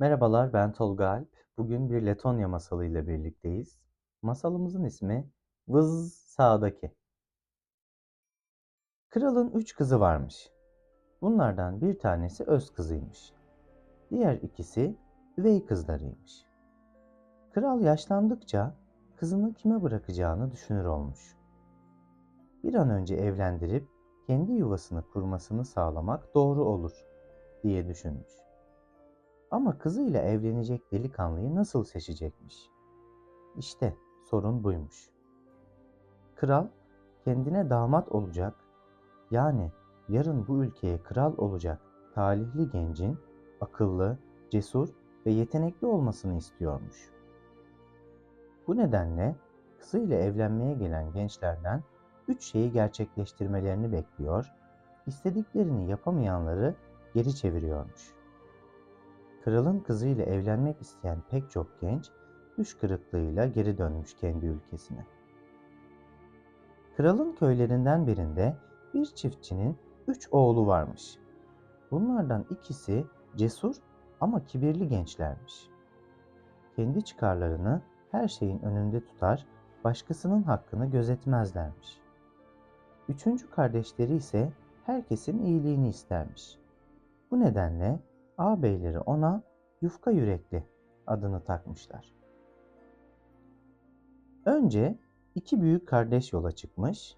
Merhabalar, ben Tolga Alp. Bugün bir Letonya masalı ile birlikteyiz. Masalımızın ismi Vız Sağdaki. Kralın üç kızı varmış. Bunlardan bir tanesi öz kızıymış. Diğer ikisi üvey kızlarıymış. Kral yaşlandıkça kızını kime bırakacağını düşünür olmuş. Bir an önce evlendirip kendi yuvasını kurmasını sağlamak doğru olur diye düşünmüş. Ama kızıyla evlenecek delikanlıyı nasıl seçecekmiş? İşte sorun buymuş. Kral kendine damat olacak, yani yarın bu ülkeye kral olacak talihli gencin akıllı, cesur ve yetenekli olmasını istiyormuş. Bu nedenle kızıyla evlenmeye gelen gençlerden üç şeyi gerçekleştirmelerini bekliyor, istediklerini yapamayanları geri çeviriyormuş. Kralın kızıyla evlenmek isteyen pek çok genç düş kırıklığıyla geri dönmüş kendi ülkesine. Kralın köylerinden birinde bir çiftçinin üç oğlu varmış. Bunlardan ikisi cesur ama kibirli gençlermiş. Kendi çıkarlarını her şeyin önünde tutar, başkasının hakkını gözetmezlermiş. Üçüncü kardeşleri ise herkesin iyiliğini istermiş. Bu nedenle ağabeyleri ona yufka yürekli adını takmışlar. Önce iki büyük kardeş yola çıkmış,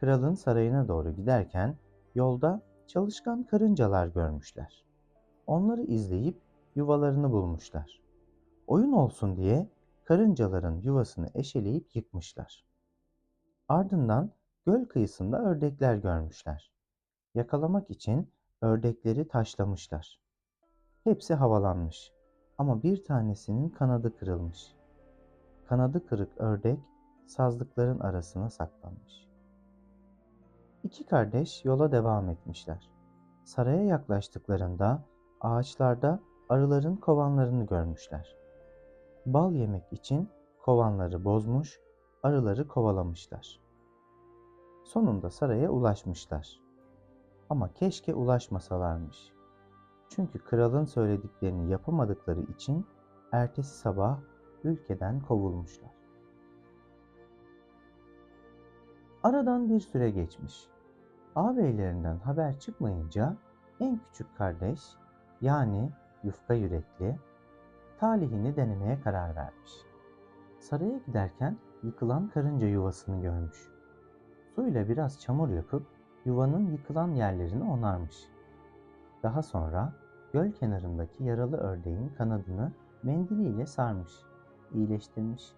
kralın sarayına doğru giderken yolda çalışkan karıncalar görmüşler. Onları izleyip yuvalarını bulmuşlar. Oyun olsun diye karıncaların yuvasını eşeleyip yıkmışlar. Ardından göl kıyısında ördekler görmüşler. Yakalamak için ördekleri taşlamışlar. Hepsi havalanmış ama bir tanesinin kanadı kırılmış. Kanadı kırık ördek sazlıkların arasına saklanmış. İki kardeş yola devam etmişler. Saraya yaklaştıklarında ağaçlarda arıların kovanlarını görmüşler. Bal yemek için kovanları bozmuş, arıları kovalamışlar. Sonunda saraya ulaşmışlar. Ama keşke ulaşmasalarmış. Çünkü kralın söylediklerini yapamadıkları için ertesi sabah ülkeden kovulmuşlar. Aradan bir süre geçmiş. Ağabeylerinden haber çıkmayınca en küçük kardeş yani yufka yürekli talihini denemeye karar vermiş. Saraya giderken yıkılan karınca yuvasını görmüş. Suyla biraz çamur yapıp yuvanın yıkılan yerlerini onarmış. Daha sonra göl kenarındaki yaralı ördeğin kanadını mendiliyle sarmış, iyileştirmiş.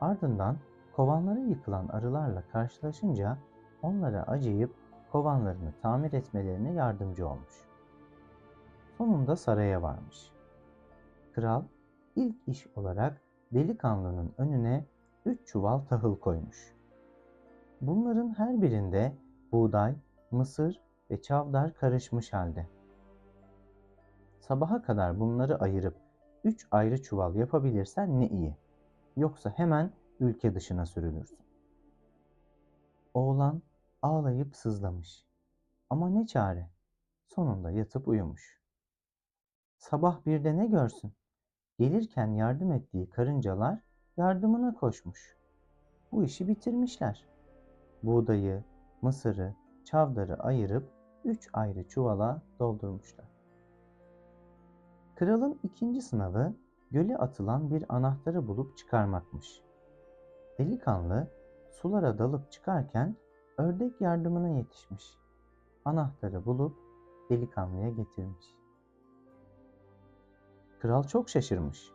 Ardından kovanları yıkılan arılarla karşılaşınca onlara acıyıp kovanlarını tamir etmelerine yardımcı olmuş. Sonunda saraya varmış. Kral ilk iş olarak delikanlının önüne üç çuval tahıl koymuş. Bunların her birinde buğday, mısır ve çavdar karışmış halde. Sabaha kadar bunları ayırıp üç ayrı çuval yapabilirsen ne iyi. Yoksa hemen ülke dışına sürülürsün. Oğlan ağlayıp sızlamış. Ama ne çare? Sonunda yatıp uyumuş. Sabah bir de ne görsün? Gelirken yardım ettiği karıncalar yardımına koşmuş. Bu işi bitirmişler. Buğdayı, mısırı, çavdarı ayırıp üç ayrı çuvala doldurmuşlar. Kralın ikinci sınavı göle atılan bir anahtarı bulup çıkarmakmış. Delikanlı sulara dalıp çıkarken ördek yardımına yetişmiş. Anahtarı bulup delikanlıya getirmiş. Kral çok şaşırmış.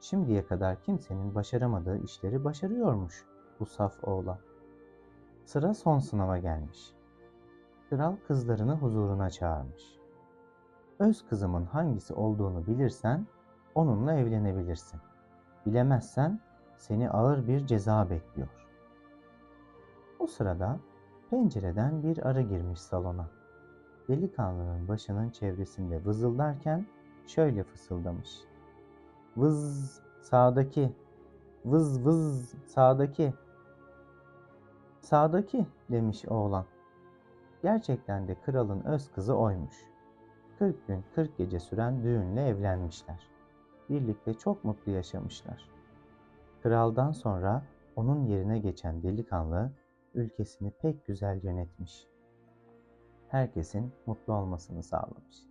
Şimdiye kadar kimsenin başaramadığı işleri başarıyormuş bu saf oğlan. Sıra son sınava gelmiş. Kral kızlarını huzuruna çağırmış. Öz kızımın hangisi olduğunu bilirsen onunla evlenebilirsin. Bilemezsen seni ağır bir ceza bekliyor. O sırada pencereden bir arı girmiş salona. Delikanlının başının çevresinde vızıldarken şöyle fısıldamış. Vız sağdaki, vız vız sağdaki. Sağdaki demiş oğlan. Gerçekten de kralın öz kızı oymuş. 40 gün 40 gece süren düğünle evlenmişler. Birlikte çok mutlu yaşamışlar. Kraldan sonra onun yerine geçen delikanlı ülkesini pek güzel yönetmiş. Herkesin mutlu olmasını sağlamış.